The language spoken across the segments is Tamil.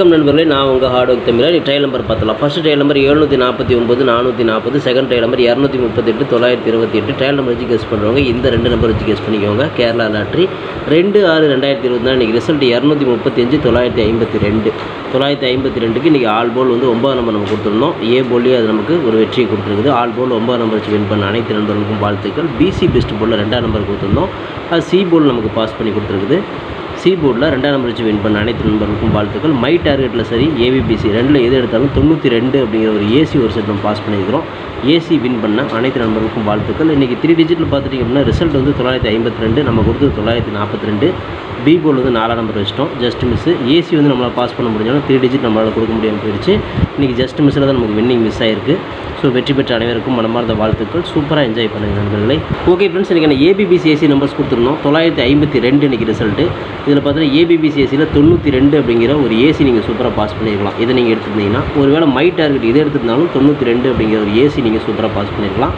வணக்கம் நண்பர்களே நான் உங்கள் ஹார்ட் ஒர்க் தமிழர். ட்ரையல் நம்பர் பார்த்தலாம் ஃபர்ஸ்ட் ட்ரையல் நம்பர் எழுநூற்றி நாற்பத்தி ஒன்பது நானூற்றி நாற்பது செகண்ட் ட்ரையல் நம்பர் இரநூத்தி முப்பத்தெட்டு தொள்ளாயிரத்தி இருபத்தி எட்டு ட்ரையல் நம்பர் வச்சு கேஸ் பண்ணுறவங்க இந்த ரெண்டு நம்பர் வச்சு கேஸ் பண்ணிக்கோங்க. கேரளா லாட்ரி ரெண்டு ஆறு ரெண்டாயிரத்தி இருபத்தி நாலு இன்றைக்கி ரிசல்ட் இரநூத்தி முப்பத்தஞ்சு தொள்ளாயிரத்தி ஐம்பத்தி ரெண்டு. தொள்ளாயிரத்தி ஐம்பத்தி ரெண்டுக்கு இன்றைக்கி ஆல் போல் வந்து ஒம்பது நம்பர் நம்ம கொடுத்துருந்தோம். ஏ போல்லேயே அது நமக்கு ஒரு வெற்றியை கொடுத்துருக்குது. ஆல் போல் ஒம்பது நம்பர் வச்சு வின் பண்ண அனைத்து நண்பர்களுக்கும் வாழ்த்துக்கள். பிசி பெஸ்ட் போலில் ரெண்டாம் நம்பர் கொடுத்துருந்தோம். அது சி போல் நமக்கு பாஸ் பண்ணி கொடுத்துருக்குது. சி போர்டில் ரெண்டாம் நம்பர் வச்சு வின் பண்ண அனைத்து நண்பர்களுக்கும் வாழ்த்துக்கள். மை டார்கெட்டில் சரி ஏவிபிசி ரெண்டில் எது எடுத்தாலும் தொண்ணூற்றி ரெண்டு அப்படிங்கிற ஒரு ஏசி ஒரு செட் நம்ம பாஸ் பண்ணியிருக்கிறோம். ஏசி வின் பண்ண அனைத்து நண்பர்களுக்கும் வாழ்த்துக்கள். இன்றைக்கி த்ரீ டிஜிட்டில் பார்த்துட்டிங்க அப்படின்னா ரிசல்ட் வந்து தொள்ளாயிரத்தி ஐம்பத்தி ரெண்டு நம்ம கொடுத்தது தொள்ளாயிரத்தி நாற்பத்தி ரெண்டு. பி போல் வந்து நாலாம் நம்பர் வச்சிட்டோம். ஜஸ்ட் மிஸ் ஏசி வந்து நம்மளால் பாஸ் பண்ண முடிஞ்சாலும் த்ரீ டிஜிட் நம்மளால் கொடுக்க முடியாமல் போயிடுச்சு இன்றைக்கி ஜஸ்ட் மிஸ்ஸில் தான் நமக்கு வின்னிங் மிஸ் ஆயிருக்கு. ஸோ வெற்றி பெற்ற அனைவருக்கும் மனமார்ந்த வாழ்த்துக்கள். சூப்பராக என்ஜாய் பண்ணுங்கள் நண்பர்களே. ஓகே ஃப்ரெண்ட்ஸ் இன்றைக்கி ஏபிபிசிஎஸ்சி நம்பர்ஸ் கொடுத்துருந்தோம் தொள்ளாயிரத்தி ஐம்பத்தி ரெண்டு இன்றைக்கி ரிசல்ட்டு இதில் பார்த்தீங்கன்னா ஏபிபிசிஎஸ்சியில் தொண்ணூற்றி ரெண்டு அப்படிங்கிற ஒரு ஏசி நீங்கள் சூப்பராக பாஸ் பண்ணியிருக்கலாம் இதை நீங்கள் எடுத்துருந்தீங்கன்னா ஒருவேளை மை டார்கெட் இதை எடுத்திருந்தாலும் தொண்ணூற்றி ரெண்டு அப்படிங்கிற ஒரு ஏசி நீங்கள் சூப்பராக பாஸ் பண்ணியிருக்கலாம்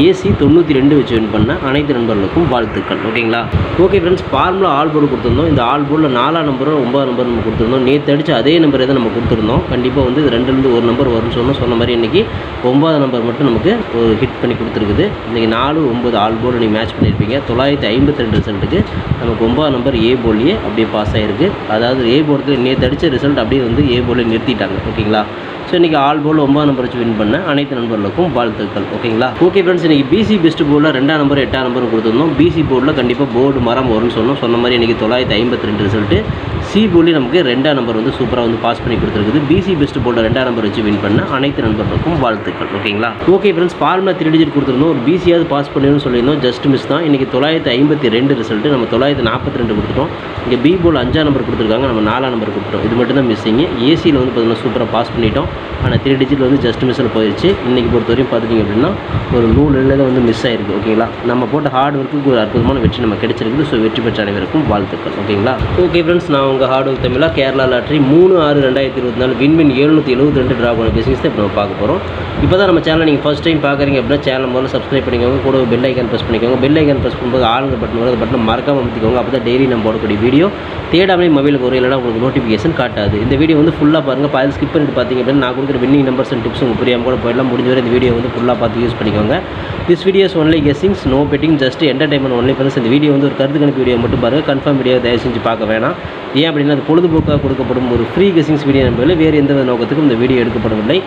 ஏசி தொண்ணூற்றி ரெண்டு வச்சு வின் பண்ண அனைத்து நண்பர்களுக்கும் வாழ்த்துக்கள். ஓகேங்களா okay friends formula all board கொடுத்துருந்தோம். இந்த ஆல் போர்டில் நாலாம் நம்பரும் ஒன்பதாம் நம்பர் நம்ம கொடுத்துருந்தோம். நேற்று அடித்து அதே நம்பர் தான் நம்ம கொடுத்துருந்தோம். கண்டிப்பாக வந்து இது ரெண்டுலேருந்து ஒரு நம்பர் வரும்னு சொன்னோம். சொன்ன மாதிரி இன்றைக்கி ஒன்பதாம் நம்பர் மட்டும் நமக்கு ஒரு ஹிட் பண்ணி கொடுத்துருக்குது. இன்றைக்கி நாலு ஒம்பது ஆல் போர்டு நீங்கள் மேட்ச் பண்ணியிருப்பீங்க. தொள்ளாயிரத்தி ஐம்பத்தி ரெண்டு ரிசல்ட்டுக்கு நமக்கு ஒன்பதாம் நம்பர் ஏ போர்லேயே அப்படியே பாஸ் ஆகிருக்கு அதாவது ஏ போர்டில் நேற்று அடித்த ரிசல்ட் அப்படியே வந்து ஏ போர்டில் நிறுத்திட்டாங்க. ஓகேங்களா ஸோ இன்றைக்கி ஆல் போல் ஒன்பது நம்பர் வச்சு வின் பண்ண அனைத்து நண்பர்களுக்கும் வாழ்த்துக்கள். ஓகேங்களா ஓகே ஃப்ரெண்ட்ஸ் இன்றைக்கி பிசி பெஸ்ட் போர்டில் ரெண்டாம் நம்பர் எட்டாம் நம்பர் கொடுத்துருந்தோம். பிசி போர்டில் கண்டிப்பாக போர்டு மரம் வரும்னு சொன்னோம். சொன்ன மாதிரி இன்றைக்கி தொள்ளாயிரத்தி ஐம்பத்தி ரெண்டு ரிசல்ட்டு சி நமக்கு ரெண்டாம் நம்பர் வந்து சூப்பராக வந்து பாஸ் பண்ணி கொடுத்துருக்குது. பிசி பெஸ்ட் போர்டில் ரெண்டாம் நம்பர் வச்சு வின் பண்ண அனைத்து நண்பர்களுக்கும் வாழ்த்துக்கள். ஓகேங்களா? Okay friends formula three digit கொடுத்துருந்தோம். ஒரு பிசியாவது பாஸ் பண்ணிடணும்னு சொல்லியிருந்தோம். ஜஸ்ட் மிஸ் தான். இன்றைக்கி தொள்ளாயிரத்தி ஐம்பத்தி ரெண்டு ரிசல்ட்டு நம்ம தொள்ளாயிரத்தி நாற்பத்தி ரெண்டு கொடுத்துட்டோம். இங்கே பி போல் அஞ்சாம் நம்பர் கொடுத்துருக்காங்க. நம்ம நாலாம் நம்பர் கொடுத்துட்டோம். இது மட்டும் தான் மிஸ்ஸிங்கு ஏசியில் வந்து பார்த்தீங்கன்னா சூப்பராக பாஸ் பண்ணிட்டோம். ஆனால் த்ரீ டிஜிட்டில் வந்து ஜஸ்ட் மிஸ்ஸில் போயிடுச்சு இன்றைக்கி பொறுத்த வரையும் பார்த்துட்டிங்க அப்படின்னா ஒரு நூறு தான் வந்து மிஸ் ஆயிருக்கு. ஓகேங்களா? நம்ம போட்ட ஹார்ட் ஒர்க்குக்கு ஒரு அற்புதமான வெற்றி நம்ம கிடைச்சிருக்குது. ஸோ வெற்றி பெற்ற அனைவருக்கும் வாழ்த்துக்கள். ஓகேங்களா? ஓகே ஃப்ரெண்ட்ஸ் நான் உங்கள் ஹார்ட் ஒர்க் தமிழா கேரளா லாட்ரி மூணு ஆறு ரெண்டாயிரத்தி இருபத்தி நாலு வின்வின் எழுநூற்றி எழுபத்தி ரெண்டு ட்ரா பண்ண பிஸ்னஸ் தான் இப்போ நம்ம பார்க்க போகிறோம் இப்போ தான் நம்ம சேனல் நீங்கள் ஃபஸ்ட் டைம் பார்க்குறீங்க அப்படின்னா சேனல் முதல்ல சப்ஸ்கிரைப் பண்ணிக்கோங்க. கூட பெல் ஐக்கான் ப்ரெஸ் பண்ணிக்கோங்க. பெல் ஐக்கான் ப்ரெஸ் பண்ணும்போது ஆளுங்க பட்டன் வரும் அந்த பட்டன் மறக்காமல் அமைத்திக்கோங்க. அப்போ தான் டெய்லி நம்ம போடக்கூடிய வீடியோ தேடாமலே மொபைலுக்கு வரும் இல்லைனா உங்களுக்கு நோட்டிஃபிகேஷன் காட்டாது. இந்த வீடியோ வந்து ஃபுல்லாக பாருங்கள் பாதி ஸ்கிப் பண்ணிட்டு பார்த்தீங்க அப்படின்னா நான் கொடுக்குற வின்னிங் நம்பர்ஸ் அண்ட் டிப்ஸ் உங்களுக்கு புரியாமல் கூட போயிடலாம். முடிஞ்ச வரை இந்த வீடியோ வந்து ஃபுல்லாக பார்த்து யூஸ் பண்ணிக்கோங்க. This videos only guessings no betting just entertainment only பண்ணஸ் இந்த வீடியோ வந்து ஒரு கருத்து கணிப்பு வீடியோ மட்டும் பாருங்கள் கன்ஃபார்ம் வீடியோ தயவு செஞ்சு பார்க்க வேணாம். ஏன் அப்படின்னா அது பொழுதுபோக்காக கொடுக்கப்படும் ஒரு ஃப்ரீ கெஸிங்ஸ் வீடியோ நம்பரில் வேறு எந்த நோக்கத்துக்கும் இந்த வீடியோ எடுக்கப்படவில்லை.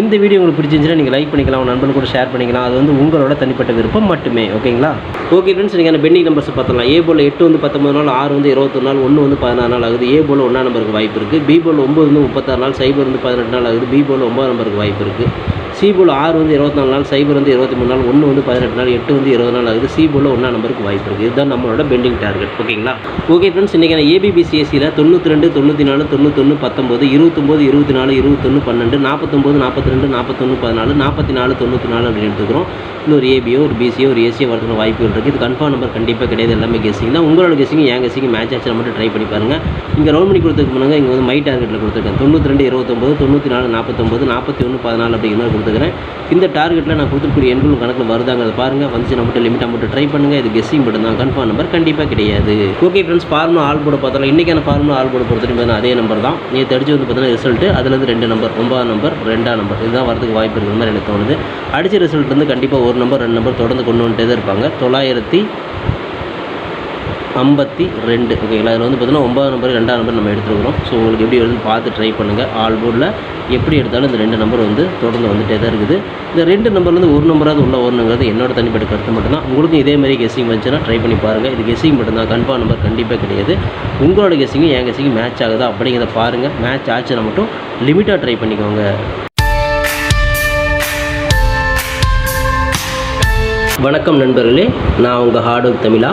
இந்த வீடியோ உங்களுக்கு பிடிச்சிருந்துச்சுன்னா நீங்கள் லைக் பண்ணிக்கலாம் உங்கள் நண்பர்கள் கூட ஷேர் பண்ணிக்கலாம். அது வந்து உங்களோட தனிப்பட்ட விருப்பம் மட்டுமே ஓகேங்களா ஓகே ஃப்ரெண்ட்ஸ் நீங்கள் பெண்டிங் நம்பர்ஸ் பார்த்தலாம் ஏ போல் எட்டு வந்து பத்தொம்பது நாள் ஆறு வந்து இருபத்தொரு நாள் ஒன்று வந்து பதினாறு நாள் ஆகுது. ஏ போல் ஒன்றா நம்பருக்கு வாய்ப்பு இருக்குது பி போல் ஒம்பது வந்து முப்பத்தாறு நாள் சைபர் வந்து பதினெட்டு நாள் ஆகுது. பி போல் ஒம்பது நம்பருக்கு வாய்ப்பு இருக்குது சிபோல் ஆறு வந்து இருபத்தி நாலு நாள் சைபர் வந்து இருபத்தி மூணு நாள் ஒன்று வந்து பதினெட்டு நாள் எட்டு வந்து இருபது நாள் ஆகுது. சி ஒன்றா நம்பருக்கு வாய்ப்பு இருக்குது இதுதான் நம்மளோட பெண்டிங் டார்கெட் ஓகேங்களா ஓகே ஃப்ரெண்ட்ஸ் இன்றைக்கி ஏபிபிசிஎஸ்சியில் தொண்ணூற்றி ரெண்டு தொண்ணூற்றி நாலு தொண்ணூத்தொன்று பத்தொம்போது இருபத்தொம்போது இருபத்தி நாலு இருபத்தொன்று பன்னெண்டு நாற்பத்தொம்போது நாற்பத்தி ரெண்டு நாற்பத்தொன்று பதினாலு நாற்பத்தி நாலு தொண்ணூற்றி நாலு அப்படின்னு எடுத்துக்கிறோம். இன்னும் ஒரு ஏபியோ ஒரு பிசியோ ஒரு ஏசியோ வரதுக்கு வாய்ப்புகள் இருக்குது இது கன்ஃபார்ம் நம்பர் கண்டிப்பாக கிடையாது. எல்லாமே கெஸிங் தான். உங்களோட கெஸிங் என் கெஸிங் மேட்ச் ஆச்சு மட்டும் ட்ரை பண்ணி பாருங்கள் இங்கே ரவுண்ட் பண்ணி கொடுத்துருக்கு முன்னாங்க இங்கே வந்து மை டார்கெட்டில் கொடுத்துருக்கேன். தொண்ணூற்றி ரெண்டு இருபத்தொம்போது தொண்ணூற்றி நாலு நாற்பத்தொம்போது நாற்பத்தி ஒன்று பதினாலு அப்படிங்கிற மாதிரி கொடுத்துக்கிறேன் இந்த டார்கெட்டில் நான் கொடுத்துருக்கூடிய எண்களும் கணக்கில் வருதாங்கிறத பாருங்கள் வந்துச்சு நம்ம மட்டும் லிமிட்டாக மட்டும் ட்ரை பண்ணுங்கள் இது கெஸ்ஸிங் மட்டும் தான். கன்ஃபார்ம் நம்பர் கண்டிப்பாக கிடையாது. ஓகே ஃப்ரெண்ட்ஸ் ஃபார்முலா ஆல் போட பார்த்தாலும் இன்றைக்கான ஃபார்முலா ஆல் போட பொறுத்த வரைக்கும் அதே நம்பர் தான். நீங்கள் தடிச்சு வந்து பார்த்தீங்கன்னா ரிசல்ட்டு அதுலேருந்து ரெண்டு நம்பர் ஒன்பதாம் நம்பர் ரெண்டாம் நம்பர் இதுதான் வரதுக்கு வாய்ப்பு இருக்கிற மாதிரி எனக்கு தோணுது. அடித்த ரிசல்ட் வந்து கண்டிப்பாக ஒரு நம்பர் ரெண்டு நம்பர் தொடர்ந்து கொண்டு வந்துட்டே தான் இருப்பாங்க. தொள்ளாயிரத்தி ஐம்பத்தி ரெண்டு. ஓகேங்களா அதில் வந்து பார்த்தீங்கன்னா ஒன்பதாம் நம்பர் ரெண்டாம் நம்பர் நம்ம எடுத்துருக்குறோம். ஸோ உங்களுக்கு எப்படி வருதுன்னு பார்த்து ட்ரை பண்ணுங்கள் ஆல் போர்டில் எப்படி எடுத்தாலும் இந்த ரெண்டு நம்பர் வந்து தொடர்ந்து வந்துட்டே தான் இருக்குது. இந்த ரெண்டு நம்பர்லேருந்து ஒரு நம்பராவது உள்ள வரணுங்கிறது என்னோட தனிப்பட்ட கருத்து மட்டும்தான். உங்களுக்கும் இதே மாதிரி கெஸிங் வந்துச்சுன்னா ட்ரை பண்ணி பாருங்கள் இது கெஸிங் மட்டும்தான். கன்ஃபார்ம் நம்பர் கண்டிப்பாக கிடையாது. உங்களோட கெஸிங்கும் என் கெஸிங்கும் மேட்ச் ஆகுதா அப்படிங்கிறத பாருங்கள் மேட்ச் ஆச்சுன்னா மட்டும் லிமிட்டாக ட்ரை பண்ணிக்கோங்க. வணக்கம் நண்பர்களே. நான் உங்கள் ஹார்ட் ஒர்க் தமிழா.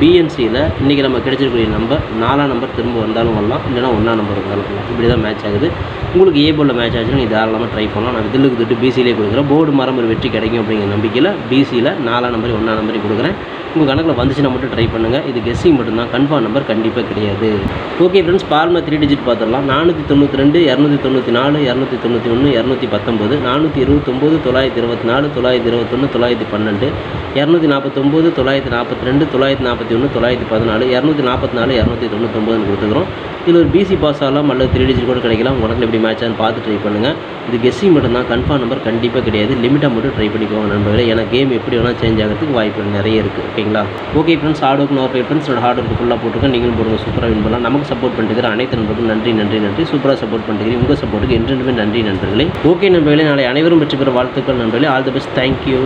பிஎன்சியில் இன்றைக்கி நம்ம கிடைச்சிருக்கக்கூடிய நம்பர் நாலாம் நம்பர் திரும்ப வந்தாலும் வரலாம். இல்லைனா ஒன்றா நம்பர் வந்தாலும் வரலாம். இப்படி தான் மேட்ச் ஆகுது. உங்களுக்கு ஏ போர்டில் மேட்ச் ஆச்சுன்னா நீ தாராளமாக ட்ரை பண்ணலாம். நான் தில்லுக்கு தொட்டு பிசியிலே கொடுக்குறேன். போர்டு மரம் ஒரு வெற்றி கிடைக்கும் அப்படிங்கிற நம்பிக்கையில் பிசியில் நாலாம் நம்பர் ஒன்றா நம்பரையும் கொடுக்குறேன். உங்கள் கணக்கில் வந்துச்சுன்னா மட்டும் ட்ரை பண்ணுங்கள் இது கெஸ்ஸிங் மட்டும்தான். கன்ஃபார்ம் நம்பர் கண்டிப்பாக கிடையாது. Okay friends formula three digit பார்த்துடலாம் நானூற்றி தொண்ணூற்றி ரெண்டு இரநூத்தி தொண்ணூற்றி நாலு இரநூத்தி தொண்ணூற்றி ஒன்று இரநூத்தி பத்தொம்பது நானூற்றி இருபத்தொம்போது தொள்ளாயிரத்தி இருபத்தி நாலு தொள்ளாயிரத்தி இருபத்தொன்று தொள்ளாயிரத்தி பன்னெண்டு. இரநூத்தி நாற்பத்தொம்போது தொள்ளாயிரத்தி நாற்பத்தி ரெண்டு தொள்ளாயிரத்தி நாற்பத்தி ஒன்று தொள்ளாயிரத்தி பதினாலு இரநூத்தி நாற்பத்தி நாலு இரநூத்தி தொண்ணூத்தொம்பதுன்னு கொடுத்துக்கிறோம் இதில் ஒரு பிசி பாஸ் ஆகலாம் அல்லது த்ரீ டிஜிட் கூட கிடைக்கலாம். உங்கள் கணக்கில் எப்படி மேட்ச் ஆகுன்னு பார்த்து ட்ரை பண்ணுங்கள் இது கெஸ்ஸிங் மட்டும்தான். கன்ஃபார்ம் நம்பர் கண்டிப்பாக கிடையாது. லிமிட்டாக மட்டும் ட்ரை பண்ணிக்கோங்க நண்பர்களே. ஏன்னா கேம் எப்படி வேணால் சேஞ்ச் ஆகிறதுக்கு வாய்ப்புகள் நிறைய இருக்குது ஓகேங்களா ஓகே ஃப்ரெண்ட்ஸ் ஹார்ட் ஒர்க் நோர் ஃப்ரெண்ட்ஸ் ஹார்ட் ஒர்க் ஃபுல்லாக போட்டுருக்கோம் நீங்களும் போடுங்க. சூப்பராக வின் பண்ணலாம். நமக்கு சப்போர்ட் பண்ணிட்டு அனைத்து நண்பர்களும் நன்றி நன்றி நன்றி. சூப்பராக சப்போர்ட் பண்ணிக்கிறீங்க உங்கள் சப்போர்ட்டுக்கு என்றென்றுமே நன்றி நண்பர்களே. ஓகே நண்பர்களே. நாளை அனைவரும் பெற்று பெற வாழ்த்துக்கள் நண்பர்களே. All the best thank you